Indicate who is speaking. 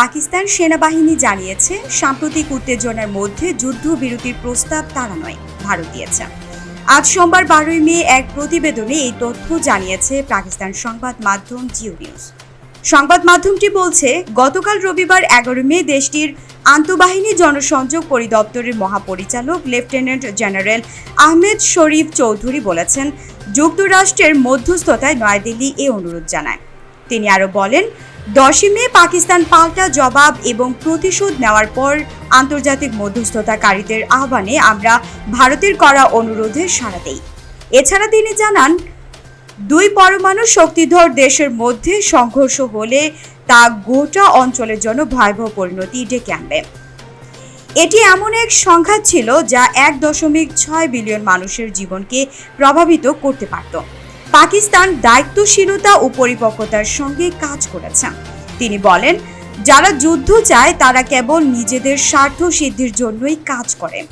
Speaker 1: পাকিস্তান সেনাবাহিনী জানিয়েছে, সাম্প্রতিক উত্তেজনার মধ্যে যুদ্ধবিরতির প্রস্তাব তারা নয়, ভারত দিয়েছে। আজ সোমবার বারোই মে এক প্রতিবেদনে এই তথ্য জানিয়েছে পাকিস্তান সংবাদ মাধ্যম জিও নিউজ। সংবাদ মাধ্যমটি বলছে, গতকাল রবিবার এগারো মে দেশটির আন্তঃবাহিনী জনসংযোগ পরিদপ্তরের মহাপরিচালক লেফটেন্যান্ট জেনারেল আহমেদ শরীফ চৌধুরী বলেছেন, যুক্তরাষ্ট্রের মধ্যস্থতায় নয়াদিল্লি এ অনুরোধ জানায়। তিনি আরও বলেন দশই মে পাকিস্তান পাল্টা জবাব এবং প্রতিশোধ নেওয়ার পর আন্তর্জাতিক মধ্যস্থতাকারীদের আহ্বানে আমরা ভারতের করা অনুরোধে সাড়া দেই। এছাড়া তিনি জানান, দুই পরমাণু শক্তিধর দেশের মধ্যে সংঘর্ষ হলে তা গোটা অঞ্চলের জন্য ভয়াবহ পরিণতি ডেকে আনবে। এটি এমন এক সংঘাত ছিল যা এক দশমিক ছয় বিলিয়ন মানুষের জীবনকে প্রভাবিত করতে পারত। পাকিস্তান দায়িত্বশীলতা ও পরিপক্কতার সঙ্গে কাজ করেছে। তিনি বলেন, যারা যুদ্ধ চায় তারা কেবল নিজেদের স্বার্থ সিদ্ধির জন্যই কাজ করে।